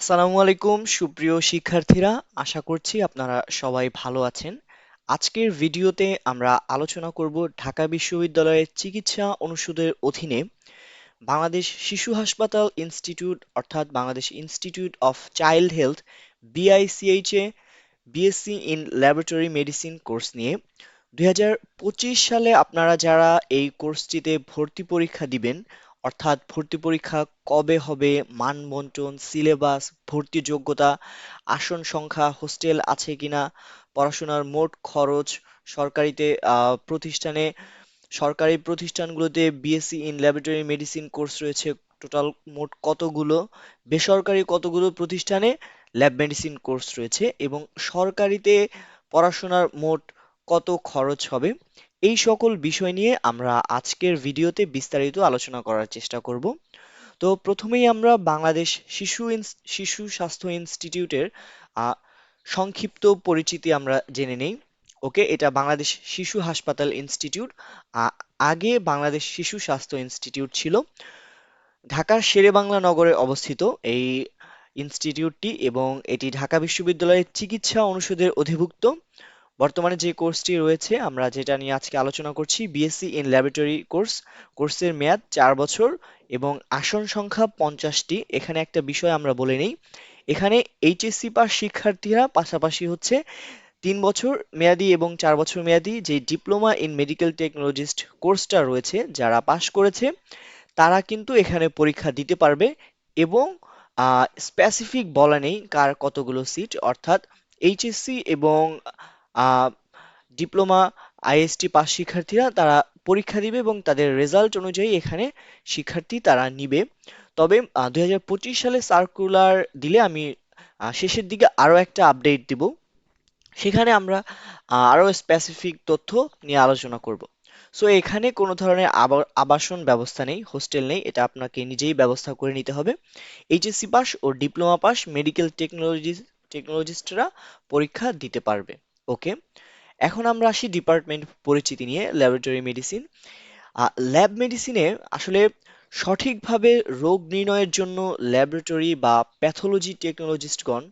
আসসালামু আলাইকুম, সুপ্রিয় শিক্ষার্থীরা। আশা করছি আপনারা সবাই ভালো আছেন। আজকের ভিডিওতে আমরা আলোচনা করব ঢাকা বিশ্ববিদ্যালয়ের চিকিৎসা অনুষদের অধীনে বাংলাদেশ শিশু হাসপাতাল ইনস্টিটিউট, অর্থাৎ Bangladesh institute of child health BICH BSc in laboratory medicine course নিয়ে। দু হাজার পঁচিশ সালে আপনারা যারা এই কোর্সটিতে ভর্তি পরীক্ষা দিবেন অর্থাৎ ভর্তি পরীক্ষা কবে হবে মান বন্টন সিলেবাস, ভর্তি যোগ্যতা, আসন সংখ্যা, হোস্টেল আছে কিনা, পড়াশোনার মোট খরচ, সরকারিতে প্রতিষ্ঠানে, সরকারি প্রতিষ্ঠানগুলোতে BSc in laboratory medicine course রয়েছে টোটাল মোট কতগুলো, বেসরকারি কতগুলো প্রতিষ্ঠানে ল্যাব মেডিসিন কোর্স রয়েছে এবং সরকারিতে পড়াশোনার মোট কত খরচ হবে এই সকল বিষয় নিয়ে আমরা আজকের ভিডিওতে বিস্তারিত আলোচনা করার চেষ্টা করব। তো প্রথমেই আমরা বাংলাদেশ শিশু শিশু স্বাস্থ্য ইনস্টিটিউটের সংক্ষিপ্ত পরিচিতি আমরা জেনে নেই। ওকে, এটা বাংলাদেশ শিশু হাসপাতাল ইনস্টিটিউট। আগে বাংলাদেশ শিশু স্বাস্থ্য ইনস্টিটিউট ছিল। ঢাকার শেরেবাংলা নগরে অবস্থিত এই ইনস্টিটিউটটি এবং এটি ঢাকা বিশ্ববিদ্যালয়ের চিকিৎসা অনুষদের অধিভুক্ত। বর্তমানে যে কোর্সটি রয়েছে, আমরা যেটা নিয়ে আজকে আলোচনা করছি বিএসসি ইন ল্যাবরেটরি কোর্স কোর্সের মেয়াদ চার বছর এবং আসন সংখ্যা পঞ্চাশটি। এখানে একটা বিষয় আমরা বলে নেই। এখানে এইচএসসি পাস শিক্ষার্থীরা পাশাপাশি হচ্ছে তিন বছর মেয়াদি এবং চার বছর মেয়াদি যে ডিপ্লোমা ইন মেডিকেল টেকনোলজিস্ট কোর্সটা রয়েছে, যারা পাশ করেছে, তারা কিন্তু এখানে পরীক্ষা দিতে পারবে এবং স্পেসিফিক বলা নেই কার কতগুলো সিট অর্থাৎ এইচএসসি এবং ডিপ্লোমা আইএসটি পাস শিক্ষার্থীরা তারা পরীক্ষা দিবে এবং তাদের রেজাল্ট অনুযায়ী এখানে শিক্ষার্থী তারা নিবে। তবে দুই হাজার পঁচিশ সালে সার্কুলার দিলে আমি শেষের দিকে আরও একটা আপডেট দিব। সেখানে আমরা আহ, আরও স্পেসিফিক তথ্য নিয়ে আলোচনা করব। সো এখানে কোনো ধরনের আবা- আবাসন ব্যবস্থা নেই হোস্টেল নেই এটা আপনাকে নিজেই ব্যবস্থা করে নিতে হবে। এইচএসসি পাস ও ডিপ্লোমা পাস মেডিকেল টেকনোলজি টেকনোলজিস্টরা পরীক্ষা দিতে পারবে। ওকে এখন আমরা আসি ডিপার্টমেন্ট পরিচিতি নিয়ে ল্যাবরেটরি মেডিসিন ল্যাব মেডিসিনে আসলে সঠিকভাবে রোগ নির্ণয়ের জন্য ল্যাবরেটরি বা প্যাথোলজি টেকনোলজিস্টগণ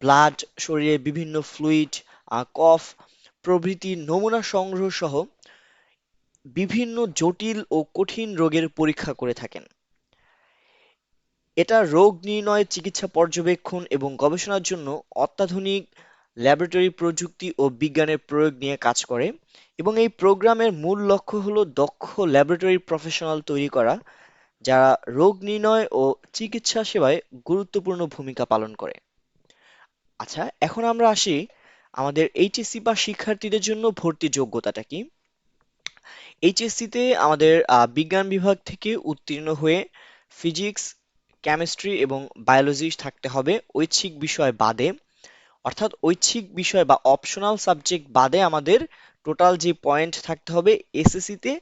ব্লাড শরীরের বিভিন্ন ফ্লুইড কফ প্রভৃতি নমুনা সংগ্রহ সহ বিভিন্ন জটিল ও কঠিন রোগের পরীক্ষা করে থাকেন। এটা রোগ নির্ণয়, চিকিৎসা পর্যবেক্ষণ এবং গবেষণার জন্য অত্যাধুনিক ল্যাবরেটরি প্রযুক্তি ও বিজ্ঞানের প্রয়োগ নিয়ে কাজ করে এবং এই প্রোগ্রামের মূল লক্ষ্য হলো দক্ষ ল্যাবরেটরি প্রফেশনাল তৈরি করা, যারা রোগ নির্ণয় ও চিকিৎসা সেবায় গুরুত্বপূর্ণ ভূমিকা পালন করে। আচ্ছা এখন আমরা আসি আমাদের এইচএসসি বা শিক্ষার্থীদের জন্য ভর্তি যোগ্যতাটা কি? এইচএসসি তে আমাদের বিজ্ঞান বিভাগ থেকে উত্তীর্ণ হয়ে ফিজিক্স কেমিস্ট্রি এবং বায়োলজি থাকতে হবে। ঐচ্ছিক বিষয় বাদে অর্থাৎ ঐচ্ছিক বিষয় বা অপশনাল সাবজেক্ট বাদে আমাদের টোটাল যে পয়েন্ট থাকতে হবে এসএসসি তে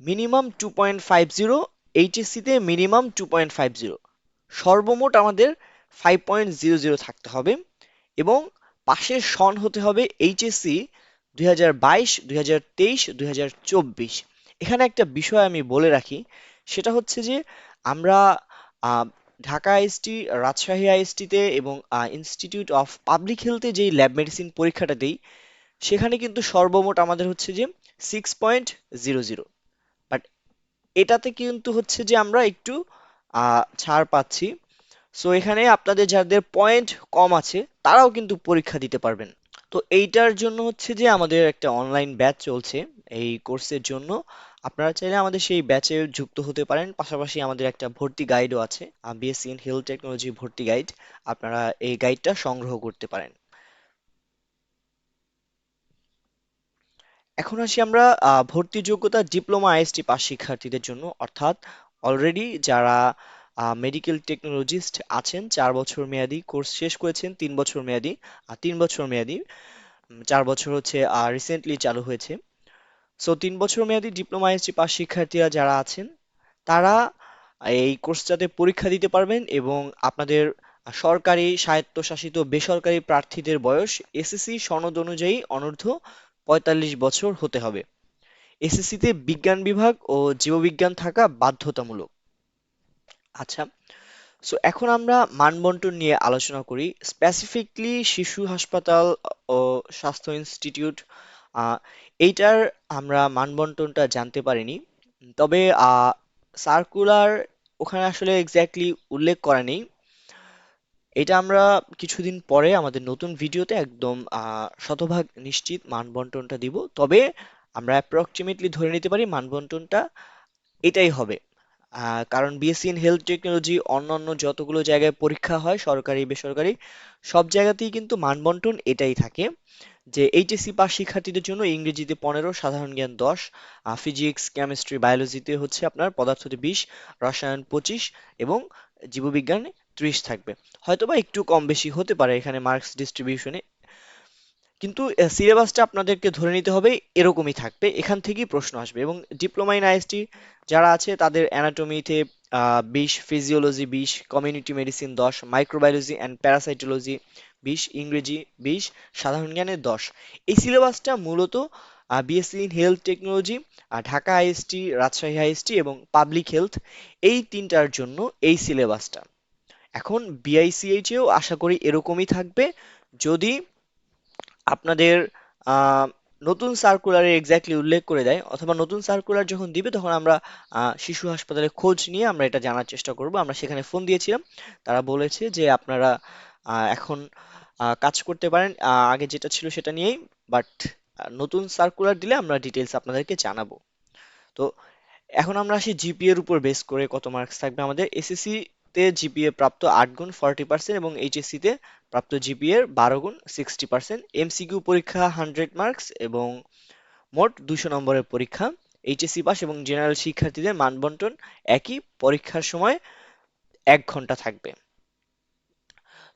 minimum two point five zero HSC তে minimum two point five zero সর্বমোট আমাদের ফাইভ পয়েন্ট জিরো জিরো থাকতে হবে এবং পাশের সন হতে হবে এইচএসসি দুই হাজার বাইশ, দুই হাজার তেইশ, দুই হাজার চব্বিশ। এখানে একটা বিষয় আমি বলে রাখি, সেটা হচ্ছে যে আমরা ঢাকা আইএসটি রাজশাহী আইএসটিতে এবং ইনস্টিটিউট অফ পাবলিক হেলথে যেই ল্যাব মেডিসিন পরীক্ষাটা দেই, সেখানে কিন্তু সর্বমোট আমাদের হচ্ছে যে six point zero zero but এটাতে কিন্তু হচ্ছে যে আমরা একটু ছাড় পাচ্ছি। সো এখানে আপনাদের যাদের পয়েন্ট কম আছে, তারাও কিন্তু পরীক্ষা দিতে পারবেন। তো এইটার জন্য হচ্ছে যে আমাদের একটা অনলাইন ব্যাচ চলছে, এই কোর্সের জন্য। আপনারা চাইলে আমাদের সেই ব্যাচে যুক্ত হতে পারেন। পাশাপাশি আমাদের একটা ভর্তি গাইডও আছে বিএসসি ইন হেলথ টেকনোলজি ভর্তি গাইড আপনারা এই গাইডটা সংগ্রহ করতে পারেন। এখন আসি আমরা ভর্তি যোগ্যতা ডিপ্লোমা আইএসটি পাস শিক্ষার্থীদের জন্য। অর্থাৎ অলরেডি যারা মেডিকেল টেকনোলজিস্ট আছেন, চার বছর মেয়াদি কোর্স শেষ করেছেন, তিন বছর মেয়াদি, আর তিন বছর মেয়াদি চার বছর হচ্ছে রিসেন্টলি চালু হয়েছে। সো তিন বছর মেয়াদি ডিপ্লোমা আইএসটি পাস শিক্ষার্থীরা যারা আছেন, তারা এই কোর্সটাতে পরীক্ষা দিতে পারবেন এবং আপনাদের সরকারি স্বায়ত্তশাসিত বেসরকারি প্রার্থীদের বয়স এসএসসি সনদ অনুযায়ী অনূর্ধ্ব পঁয়তাল্লিশ বছর হতে হবে। এসএসসিতে বিজ্ঞান বিভাগ ও জীববিজ্ঞান থাকা বাধ্যতামূলক। আচ্ছা সো এখন আমরা মানবন্টন নিয়ে আলোচনা করি। স্পেসিফিকলি শিশু হাসপাতাল ও স্বাস্থ্য ইনস্টিটিউট এইটার আমরা মানবন্টনটা জানতে পারিনি। তবে সার্কুলার ওখানে আসলে এক্স্যাক্টলি উল্লেখ করা নেই। এটা আমরা কিছুদিন পরে আমাদের নতুন ভিডিওতে একদম শতভাগ নিশ্চিত মানবন্টনটা দিব। তবে আমরা অ্যাপ্রক্সিমেটলি ধরে নিতে পারি মানবন্টনটা এটাই হবে। কারণ বিএসসি ইন হেলথ টেকনোলজি অন্যান্য যতগুলো জায়গায় পরীক্ষা হয়, সরকারি, বেসরকারি, সব জায়গাতেই কিন্তু মানবন্টন এটাই থাকে যে এইচএসসি পাস শিক্ষার্থীদের জন্য ইংরেজিতে পনেরো, সাধারণ জ্ঞান দশ ফিজিক্স কেমিস্ট্রি বায়োলজিতে হচ্ছে আপনার পদার্থতে বিশ, রসায়ন পঁচিশ এবং জীববিজ্ঞানে ত্রিশ থাকবে। হয়তোবা একটু কম বেশি হতে পারে এখানে মার্কস ডিস্ট্রিবিউশনে কিন্তু সিলেবাসটা আপনাদেরকে ধরে নিতে হবে, এরকমই থাকবে। এখান থেকেই প্রশ্ন আসবে এবং ডিপ্লোমা ইন আইএসটি যারা আছে, তাদের অ্যানাটমিতে বিশ ফিজিওলজি বিশ কমিউনিটি মেডিসিন দশ মাইক্রোবায়োলজি অ্যান্ড প্যারাসাইটোলজি বিশ, ইংরেজি বিশ, সাধারণ জ্ঞানে দশ। এই সিলেবাসটা মূলত BSc in health technology Dhaka IST Rajshahi IST এবং পাবলিক হেলথ এই তিনটার জন্য এই সিলেবাসটা এখন বিআইসিএইচ এও আশা করি এরকমই থাকবে। যদি আপনাদের নতুন সার্কুলারে এক্স্যাক্টলি উল্লেখ করে দেয়, অথবা নতুন সার্কুলার যখন দিবে তখন আমরা শিশু হাসপাতালে খোঁজ নিয়ে আমরা এটা জানার চেষ্টা করব। আমরা সেখানে ফোন দিয়েছিলাম। তারা বলেছে যে আপনারা এখন কাজ করতে পারেন। আগে যেটা ছিল সেটা নিয়েই বাট নতুন সার্কুলার দিলে আমরা ডিটেলস আপনাদেরকে জানাব। তো এখন আমরা আসি জিপিএর উপর বেস করে কত মার্কস থাকবে আমাদের। এসএসসি তে জিপিএ প্রাপ্ত আট গুণ ফর্টি পার্সেন্ট এবং এইচএসসি তে প্রাপ্ত জিপিএর বারো গুণ সিক্সটি পার্সেন্ট এমসিকিউ পরীক্ষা হান্ড্রেড মার্কস এবং মোট দুশো নম্বরের পরীক্ষা। এইচএসসি পাস এবং জেনারেল শিক্ষার্থীদের মানবন্টন একই পরীক্ষার সময় এক ঘণ্টা থাকবে।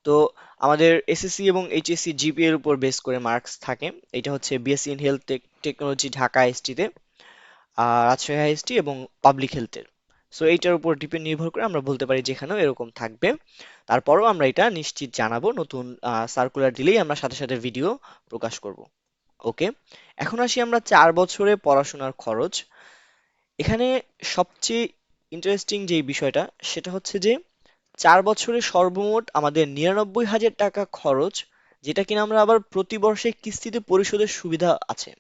তো আমাদের এসএসসি এবং এইচএসসি জিপিএ এর উপর বেস করে মার্কস থাকে। এটা হচ্ছে BSc in health technology Dhaka এসটিতে Rajshahi IST এবং পাবলিক হেলথের সো এইটার উপর ডিপেন্ড নির্ভর করে আমরা বলতে পারি যেখানেও এরকম থাকবে। তারপরেও আমরা এটা নিশ্চিত জানাব, নতুন সার্কুলার দিলেই আমরা সাথে সাথে ভিডিও প্রকাশ করব। ওকে এখন আসি আমরা চার বছরে পড়াশোনার খরচ। এখানে সবচেয়ে ইন্টারেস্টিং যে বিষয়টা, সেটা হচ্ছে যে চার বছরে সর্বমোট আমাদের নিরানব্বই হাজার টাকা খরচ, যেটা কিনা আমরা আবার প্রতি বর্ষে কিস্তিতে পরিশোধের সুবিধা আছে।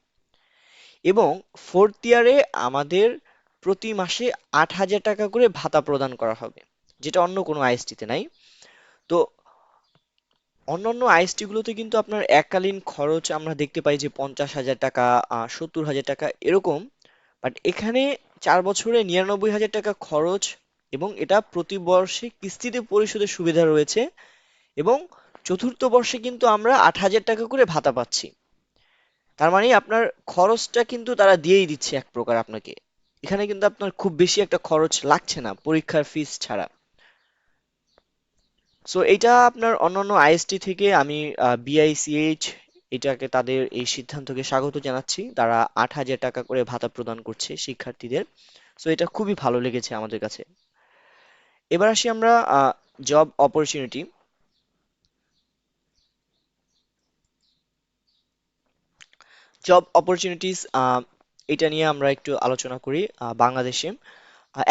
এবং ফোর্থ ইয়ারে আমাদের প্রতি মাসে আট হাজার টাকা করে ভাতা প্রদান করা হবে, যেটা অন্য কোনো আইএসটিতে নাই। তো অন্যান্য আইএসটি গুলোতে কিন্তু আপনার এককালীন খরচ আমরা দেখতে পাই যে পঞ্চাশ হাজার টাকা সত্তর হাজার টাকা এরকম। বাট এখানে চার বছরে নিরানব্বই হাজার টাকা খরচ এবং এটা প্রতি বর্ষে কিস্তিতে পরিশোধের সুবিধা রয়েছে এবং চতুর্থ বর্ষে কিন্তু আমরা আট হাজার টাকা করে ভাতা পাচ্ছি। তার মানে আপনার খরচটা কিন্তু তারা দিয়েই দিচ্ছে এক প্রকার আপনাকে। এখানে কিন্তু আপনার খুব বেশি একটা খরচ লাগছে না পরীক্ষার ফিস ছাড়া। সো এটা আপনার অন্যান্য আইএসটি থেকে আমি বিআইসিএইচ এটাকে তাদের এই সিদ্ধান্তকে স্বাগত জানাচ্ছি। তারা আট হাজার টাকা করে ভাতা প্রদান করছে শিক্ষার্থীদের। সো এটা খুবই ভালো লেগেছে আমাদের কাছে। এবার আসি আমরা জব অপরচুনিটি জব অপরচুনিটিস এটা নিয়ে আমরা একটু আলোচনা করি বাংলাদেশে।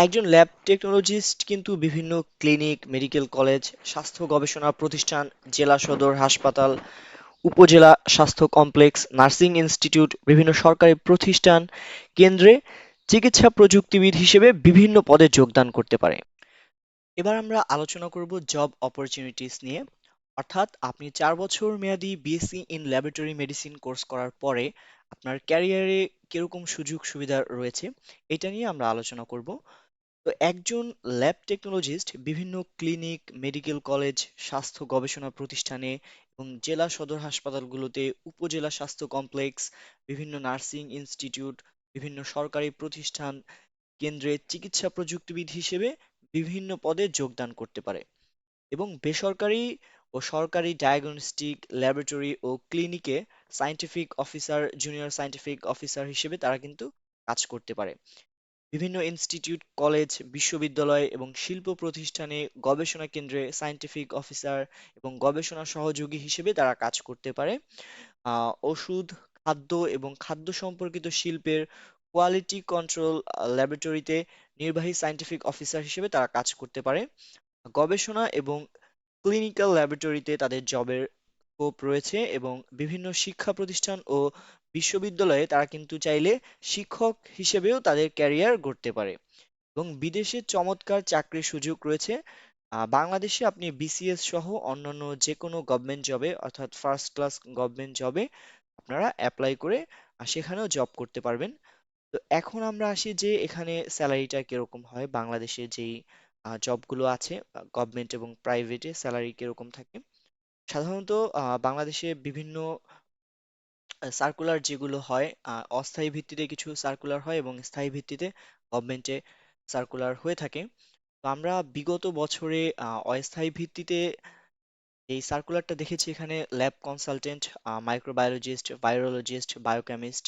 একজন ল্যাব টেকনোলজিস্ট কিন্তু বিভিন্ন ক্লিনিক, মেডিকেল কলেজ, স্বাস্থ্য গবেষণা প্রতিষ্ঠান, জেলা সদর হাসপাতাল, উপজেলা স্বাস্থ্য কমপ্লেক্স, নার্সিং ইনস্টিটিউট, বিভিন্ন সরকারি প্রতিষ্ঠান কেন্দ্রে চিকিৎসা প্রযুক্তিবিদ হিসেবে বিভিন্ন পদে যোগদান করতে পারে। এবার আমরা আলোচনা করব জব অপরচুনিটিস নিয়ে। অর্থাৎ আপনি চার বছর মেয়াদী BSc in laboratory medicine course করার পরে আপনার ক্যারিয়ারে কীরকম সুযোগ সুবিধা রয়েছে, এটা নিয়ে আমরা আলোচনা করব। তো একজন ল্যাব টেকনোলজিস্ট বিভিন্ন ক্লিনিক মেডিকেল কলেজ স্বাস্থ্য গবেষণা প্রতিষ্ঠানে এবং জেলা সদর হাসপাতালগুলোতে, উপজেলা স্বাস্থ্য কমপ্লেক্স বিভিন্ন নার্সিং ইনস্টিটিউট বিভিন্ন সরকারি প্রতিষ্ঠান কেন্দ্রে চিকিৎসা প্রযুক্তিবিদ হিসেবে বিভিন্ন পদে যোগদান করতে পারে। এবং বেসরকারি ও সরকারি ডায়াগনস্টিক ল্যাবরেটরি ও ক্লিনিকে scientific officer junior scientific officer হিসেবে তারা কিন্তু কাজ করতে পারে। বিভিন্ন ইনস্টিটিউট কলেজ বিশ্ববিদ্যালয় এবং শিল্প প্রতিষ্ঠানে গবেষণা কেন্দ্রে সায়েন্টিফিক অফিসার এবং গবেষণা সহযোগী হিসেবে তারা কাজ করতে পারে। ওষুধ, খাদ্য এবং খাদ্য সম্পর্কিত শিল্পের কোয়ালিটি কন্ট্রোল ল্যাবরেটরিতে নির্বাহী সায়েন্টিফিক অফিসার হিসেবে তারা কাজ করতে পারে। গবেষণা এবং ক্লিনিক্যাল ল্যাবরেটরিতে তাদের জবের স্কোপ রয়েছে এবং বিভিন্ন শিক্ষা প্রতিষ্ঠান ও বিশ্ববিদ্যালয়ে তারা কিন্তু চাইলে শিক্ষক হিসেবেও তাদের ক্যারিয়ার গড়তে পারে। এবং বিদেশে চমৎকার চাকরির সুযোগ রয়েছে। বাংলাদেশে আপনি বিসিএস সহ অন্যান্য যে কোনো গভর্নমেন্ট জবে অর্থাৎ ফার্স্ট ক্লাস গভর্নমেন্ট জবে আপনারা অ্যাপ্লাই করে সেখানেও জব করতে পারবেন। তো এখন আমরা আসি যে এখানে স্যালারিটা কীরকম হয় বাংলাদেশে যেই জবগুলো আছে গভর্নমেন্ট এবং প্রাইভেটে স্যালারি কীরকম থাকে। সাধারণত বাংলাদেশে বিভিন্ন সার্কুলার যেগুলো হয় অস্থায়ী ভিত্তিতে কিছু সার্কুলার হয় এবং স্থায়ী ভিত্তিতে গভর্নমেন্টে সার্কুলার হয়ে থাকে। তো আমরা বিগত বছরে অস্থায়ী ভিত্তিতে এই সার্কুলারটা দেখেছি এখানে lab consultant microbiologist virologist biochemist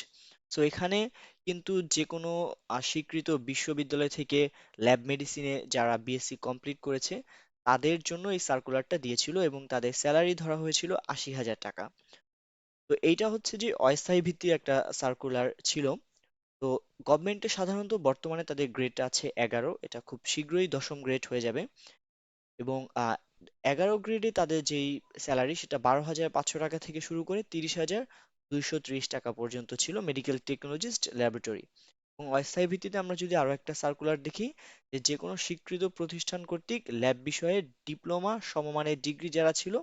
so এখানে কিন্তু যে কোনো স্বীকৃত বিশ্ববিদ্যালয় থেকে ল্যাব মেডিসিনে যারা বিএসসি কমপ্লিট করেছে, তাদের জন্য এই সার্কুলারটা দিয়েছিল এবং তাদের স্যালারি ধরা হয়েছিল আশি হাজার টাকা। তো, এইটা হচ্ছে যে অস্থায়ী ভিত্তির একটা সার্কুলার ছিল। তো গভর্নমেন্টে সাধারণত বর্তমানে তাদের গ্রেড আছে এগারো, এটা খুব শীঘ্রই দশম গ্রেড হয়ে যাবে। এবং এগারো গ্রেডে তাদের যেই স্যালারি সেটা বারো হাজার পাঁচশো টাকা থেকে শুরু করে তিরিশ হাজার দুইশো ত্রিশ টাকা পর্যন্ত ছিল মেডিকেল টেকনোলজিস্ট ল্যাবরেটরি এবং অস্থায়ী ভিত্তিতে আমরা যদি আরও একটা সার্কুলার দেখি, যে যে কোনো স্বীকৃত প্রতিষ্ঠান কর্তৃক ল্যাব বিষয়ে ডিপ্লোমা সমমানের ডিগ্রি যারা ছিল,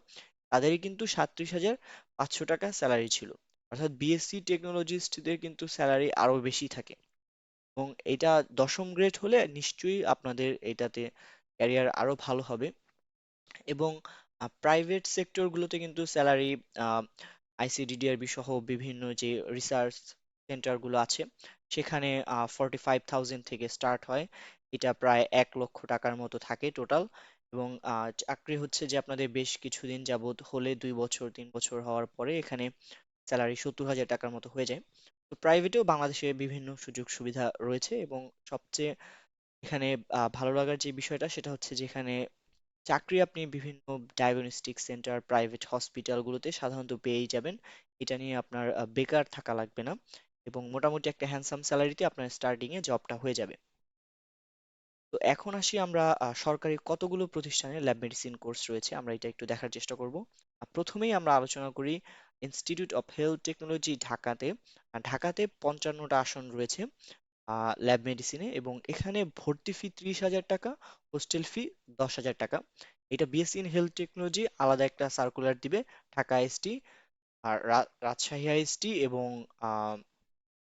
তাদেরই কিন্তু সাঁত্রিশ হাজার পাঁচশো টাকা স্যালারি ছিল। অর্থাৎ বিএসসি টেকনোলজিস্টদের কিন্তু স্যালারি আরও বেশি থাকে। এবং এটা দশম গ্রেড হলে নিশ্চয়ই আপনাদের এটাতে ক্যারিয়ার আরও ভালো হবে। এবং প্রাইভেট সেক্টরগুলোতে কিন্তু স্যালারি আইসিডিডিআরবি সহ বিভিন্ন যে রিসার্চ সেন্টারগুলো আছে, সেখানে ফর্টি ফাইভ থাউজেন্ড থেকে স্টার্ট হয়। এটা প্রায় এক লক্ষ টাকার মতো থাকে টোটাল এবং চাকরি হচ্ছে যে আপনাদের বেশ কিছুদিন যাবত হলে দুই বছর, তিন বছর হওয়ার পরে এখানে স্যালারি সত্তর হাজার টাকার মতো হয়ে যায়। তো প্রাইভেটেও বাংলাদেশে বিভিন্ন সুযোগ সুবিধা রয়েছে এবং সবচেয়ে এখানে ভালো লাগার যে বিষয়টা সেটা হচ্ছে যে এখানে চাকরি আপনি বিভিন্ন ডায়াগনস্টিক সেন্টার প্রাইভেট হসপিটালগুলোতে সাধারণত পেয়েই যাবেন। এটা নিয়ে আপনার বেকার থাকা লাগবে না এবং মোটামুটি একটা হ্যান্ডসাম স্যালারিতে আপনার স্টার্টিং এ জবটা হয়ে যাবে। তো এখন আসি আমরা সরকারি কতগুলো প্রতিষ্ঠানে ল্যাব মেডিসিন কোর্স রয়েছে, আমরা এটা একটু দেখার চেষ্টা করব। প্রথমেই আমরা আলোচনা করি ইনস্টিটিউট অফ হেলথ টেকনোলজি ঢাকাতে। ঢাকাতে পঞ্চান্নটা আসন রয়েছে। ল্যাব মেডিসিনে এবং এখানে ভর্তি ফি ত্রিশ হাজার টাকা হোস্টেল ফি দশ হাজার টাকা। এটা বিএসসি ইন হেলথ টেকনোলজি আলাদা একটা সার্কুলার দিবে, ঢাকা আইএসটি আর রাজশাহী আইএসটি এবং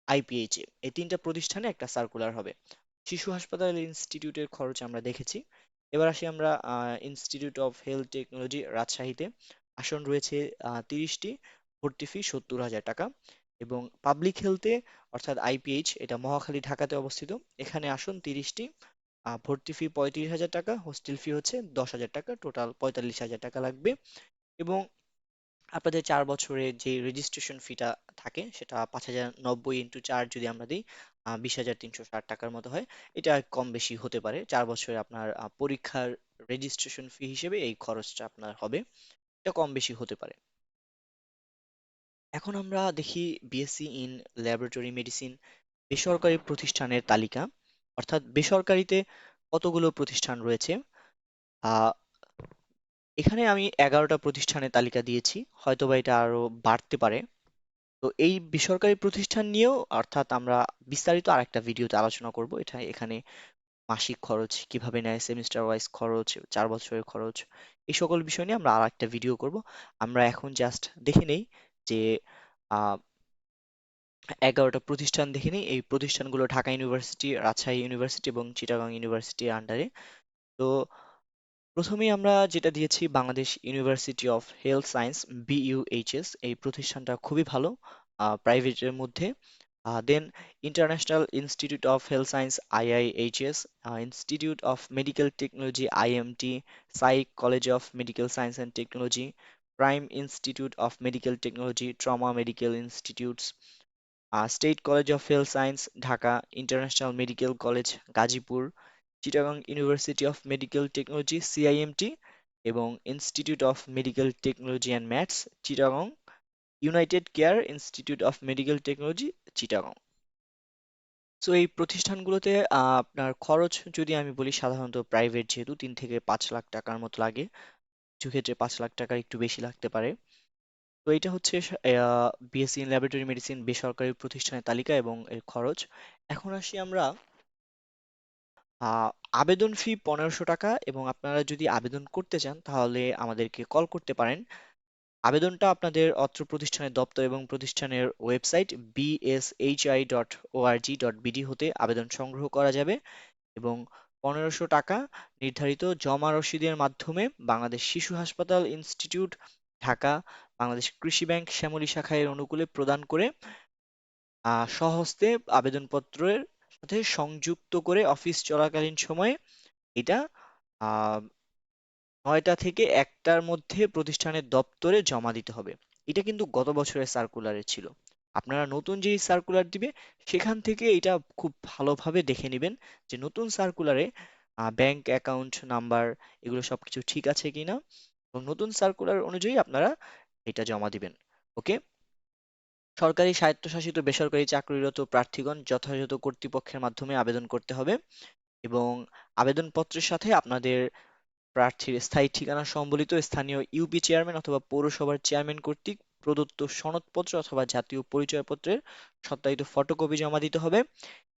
আইপিএইচএ এই তিনটা প্রতিষ্ঠানে একটা সার্কুলার হবে। শিশু হাসপাতাল ইনস্টিটিউটের খরচ আমরা দেখেছি। এবার আসি আমরা ইনস্টিটিউট অফ হেলথ টেকনোলজি রাজশাহীতে। আসন রয়েছে তিরিশটি, ভর্তি ফি সত্তর হাজার টাকা। এবং পাবলিক হেলথে অর্থাৎ আইপিএইচ এটা মহাখালী ঢাকাতে অবস্থিত। এখানে আসন তিরিশটি ভর্তি ফি পঁয়ত্রিশ হাজার টাকা হোস্টেল ফি হচ্ছে দশ হাজার টাকা টোটাল পঁয়তাল্লিশ হাজার টাকা লাগবে। এবং আপনাদের চার বছরের যে রেজিস্ট্রেশন ফিটা থাকে, সেটা পাঁচ হাজার নব্বই ইন্টু চার যদি আমরা দিই বিশ হাজার তিনশো ষাট টাকার মতো হয়। এটা কম বেশি হতে পারে, চার বছরে আপনার পরীক্ষার রেজিস্ট্রেশন ফি হিসেবে এই খরচটা আপনার হবে। এটা কম বেশি হতে পারে। এখন আমরা দেখি বিএসসি ইন ল্যাবরেটরি মেডিসিন বেসরকারি প্রতিষ্ঠানের তালিকা। অর্থাৎ বেসরকারিতে কতগুলো প্রতিষ্ঠান রয়েছে? এখানে আমি এগারোটা প্রতিষ্ঠানের তালিকা দিয়েছি, হয়তোবা এটা আরও বাড়তে পারে। তো এই বেসরকারি প্রতিষ্ঠান নিয়েও অর্থাৎ আমরা বিস্তারিত আরেকটা ভিডিওতে আলোচনা করব। এটা এখানে মাসিক খরচ, কীভাবে নেয় সেমিস্টার ওয়াইজ খরচ, চার বছরের খরচ, এই সকল বিষয় নিয়ে আমরা আর একটা ভিডিও করব। আমরা এখন জাস্ট দেখে নেই যে এগারোটা প্রতিষ্ঠান দেখে নিই এই প্রতিষ্ঠানগুলো ঢাকা ইউনিভার্সিটি, রাজশাহী ইউনিভার্সিটি এবং চিটাগাং ইউনিভার্সিটির আন্ডারে তো, প্রথমেই আমরা যেটা দিয়েছি, Bangladesh university of health science BUHS এই প্রতিষ্ঠানটা খুবই ভালো প্রাইভেটের মধ্যে। Then international institute of health science IIHS institute of medical technology IMT SAIC college of medical science and technology prime institute of medical technology trauma medical institutes state college of health science Dhaka international medical college Gazipur Chittagong university of medical technology CIMT এবং institute of medical technology and maths Chittagong united care institute of medical technology Chittagong so এই প্রতিষ্ঠানগুলোতে আপনার খরচ যদি আমি বলি, সাধারণত private যেহেতু, তিন থেকে পাঁচ লাখ টাকার মতো লাগে। কিছু ক্ষেত্রে পাঁচ লাখ টাকার একটু বেশি লাগতে পারে। তো এটা হচ্ছে বিএসসি ইন ল্যাবরেটরি মেডিসিন বেসরকারি প্রতিষ্ঠানের তালিকা এবং এর খরচ। এখন আসি আমরা আবেদন ফি পনেরোশো টাকা এবং আপনারা যদি আবেদন করতে চান তাহলে আমাদেরকে কল করতে পারেন। আবেদনটা আপনাদের অত্র প্রতিষ্ঠানের দপ্তর এবং প্রতিষ্ঠানের website BSHI dot ORG dot BD হতে আবেদন সংগ্রহ করা যাবে এবং পনেরোশো টাকা নির্ধারিত জমা রসিদের মাধ্যমে বাংলাদেশ শিশু হাসপাতাল ইনস্টিটিউট, ঢাকা, বাংলাদেশ কৃষি ব্যাংক শ্যামলী শাখায় অনুকূলে প্রদান করে আহ স্বহস্তে আবেদনপত্রের সাথে সংযুক্ত করে অফিস চলাকালীন সময়ে এটা নয়টা থেকে একটার মধ্যে প্রতিষ্ঠানের দপ্তরে জমা দিতে হবে। এটা কিন্তু গত বছরের সার্কুলারে ছিল। আপনারা নতুন যেই সার্কুলার দিবে, সেখান থেকে এটা খুব ভালোভাবে দেখে নেবেন যে নতুন সার্কুলারে ব্যাংক অ্যাকাউন্ট নাম্বার এগুলো সবকিছু ঠিক আছে কিনা এবং নতুন সার্কুলার অনুযায়ী আপনারা এটা জমা দিবেন, ওকে? সরকারি স্বায়ত্তশাসিত বেসরকারি চাকরিরত প্রার্থীগণ যথাযথ কর্তৃপক্ষের মাধ্যমে আবেদন করতে হবে এবং আবেদনপত্রের সাথে আপনাদের প্রার্থীর স্থায়ী ঠিকানা সম্বলিত স্থানীয় ইউপি চেয়ারম্যান অথবা পৌরসভার চেয়ারম্যান কর্তৃক প্রদত্ত সনদপত্র অথবা জাতীয় পরিচয়পত্রের সত্যায়িত ফটোকপি জমা দিতে হবে।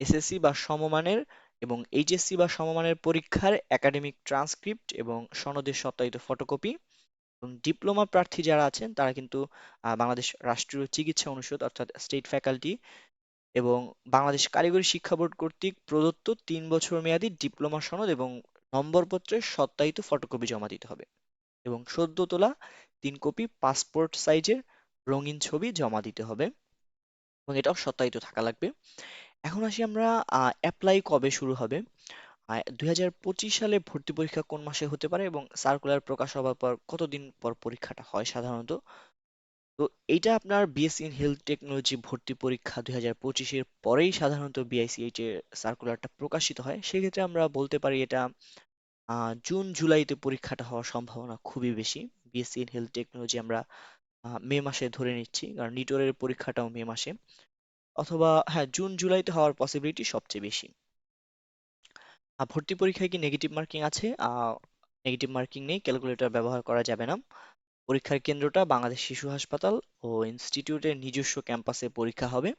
এসএসসি বা সমমানের এবং এইচএসসি বা সমমানের পরীক্ষার একাডেমিক ট্রান্সক্রিপ্ট এবং সনদের সত্যায়িত ফটোকপি এবং ডিপ্লোমা প্রার্থী যারা আছেন, তারা কিন্তু বাংলাদেশ রাষ্ট্রীয় চিকিৎসা অনুষদ অর্থাৎ স্টেট ফ্যাকাল্টি এবং বাংলাদেশ কারিগরি শিক্ষা বোর্ড কর্তৃক প্রদত্ত তিন বছর মেয়াদী ডিপ্লোমা সনদ এবং নম্বরপত্রের সত্যায়িত ফটোকপি জমা দিতে হবে। এবং সদ্য তোলা তিন কপি পাসপোর্ট সাইজের রঙিন ছবি জমা দিতে হবে এবং এটাও সত্যায়িত থাকা লাগবে। এখন আসি আমরা অ্যাপ্লাই কবে শুরু হবে? দুই হাজার পঁচিশ সালে ভর্তি পরীক্ষা কোন মাসে হতে পারে এবং সার্কুলার প্রকাশ হওয়ার পর কতদিন পর পরীক্ষাটা হয় সাধারণত? তো এইটা আপনার বিএসসি ইন হেলথ টেকনোলজি ভর্তি পরীক্ষা দুই হাজার পঁচিশের পরেই সাধারণত বিআইসিএইচ এর সার্কুলারটা প্রকাশিত হয়। সেক্ষেত্রে আমরা বলতে পারি এটা জুন, জুলাইতে পরীক্ষাটা হওয়ার সম্ভাবনা খুবই বেশি। বিএসসি ইন হেলথ টেকনোলজি আমরা মে মাসে ধরে নিচ্ছি, কারণ নিটোরের পরীক্ষাটাও মে মাসে। অথবা হ্যাঁ জুন, জুলাইতে হওয়ার পসিবিলিটি সবচেয়ে বেশি। ভর্তি পরীক্ষায় কি নেগেটিভ মার্কিং আছে? নেগেটিভ মার্কিং নেই ক্যালকুলেটর ব্যবহার করা যাবে না। পরীক্ষার কেন্দ্রটা বাংলাদেশ শিশু হাসপাতাল ও ইনস্টিটিউটের নিজস্ব ক্যাম্পাসে পরীক্ষা হবে।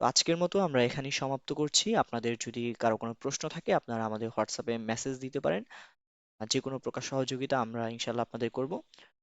আজকের মতো আমরা এখানেই সমাপ্ত করছি। আপনাদের যদি কারও কোনো প্রশ্ন থাকে, আপনারা আমাদের হোয়াটসঅ্যাপে মেসেজ দিতে পারেন। যে কোনো প্রকার সহযোগিতা আমরা ইনশাল্লাহ আপনাদের করব।